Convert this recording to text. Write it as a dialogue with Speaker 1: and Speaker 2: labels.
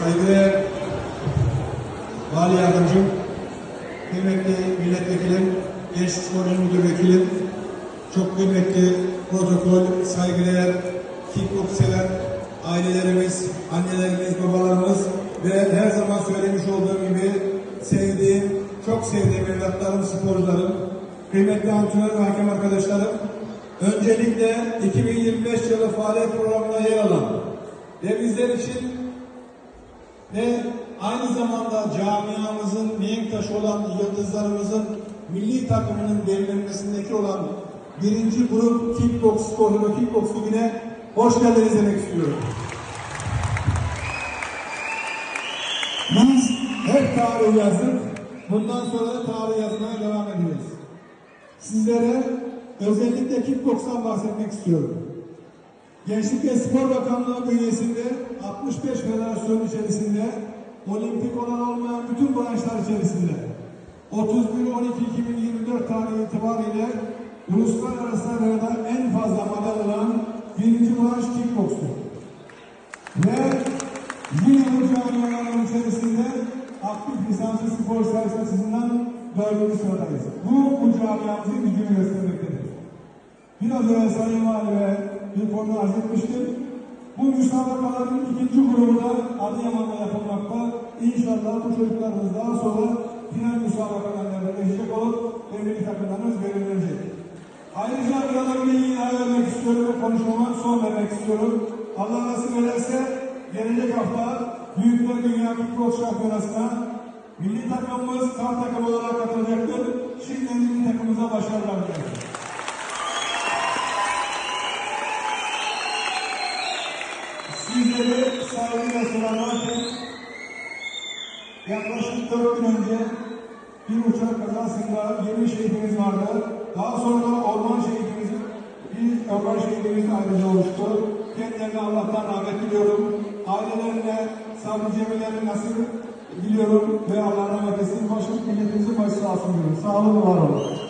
Speaker 1: saygıdeğer Vali Yardımcım, kıymetli milletvekilim, Genç Spor İl Müdür Vekilim, çok kıymetli protokol, saygıdeğer kickbox sever ailelerimiz, annelerimiz, babalarımız ve her zaman söylemiş olduğum gibi sevdiğim, çok sevdiğim evlatlarım, sporcularım, kıymetli antrenör ve hakem arkadaşlarım, öncelikle 2025 yılı faaliyet programına yer alan ve bizler için ve aynı zamanda camiamızın mihenk taşı olan yıldızlarımızın milli takımının belirlenmesindeki olan birinci grup kickbox ve kickbox ligine hoş geldiniz demek istiyorum. Biz hep tarih yazdık. Bundan sonra da tarih yazmaya devam ediyoruz. Sizlere özellikle kickbox'tan bahsetmek istiyorum. Gençlik ve Spor Bakanlığı bünyesinde 65 federasyon içerisinde olimpik olan olmayan bütün branşlar içerisinde 31-12-2024 tarihi itibariyle uluslararası arada en fazla madalya alan birinci branş kickbokstur. Ve yine bu camiaların içerisinde aktif lisanslı spor sayısı açısından dördüncü sıradayız. Bu, bu camiamızın gücünü göstermektedir. Biraz önce Sayın Vali ve bir konu arz etmiştim. Bu müsabakaların ikinci grubu da Adıyaman'da yapılmakta. İnşallah bu çocuklarımız daha sonra final müsabakalarına geçecek olup ve takımlarımız belirlenecek. Ayrıca burada bir ilan vermek istiyorum ve konuşmama son vermek istiyorum. Allah nasip ederse gelecek hafta Büyükler Dünya Kickbox Şampiyonası'na milli takımımız kar takımı olarak katılacaktır. Şimdi milli takımımıza başarılar diliyorum. Sizleri saygıyla selamlarken yaklaşık dört gün önce bir uçak kazasında yeni şehidimiz vardı. Daha sonra orman şehidimiz, bir orman şehidimiz ayrıca oluştu. Kendilerine Allah'tan rahmet diliyorum. Ailelerine sabrı cemilerini nasip diliyorum ve Allah rahmet etsin. Başımız milletimizin başı sağ olsun diyorum. Sağ olun, var olun.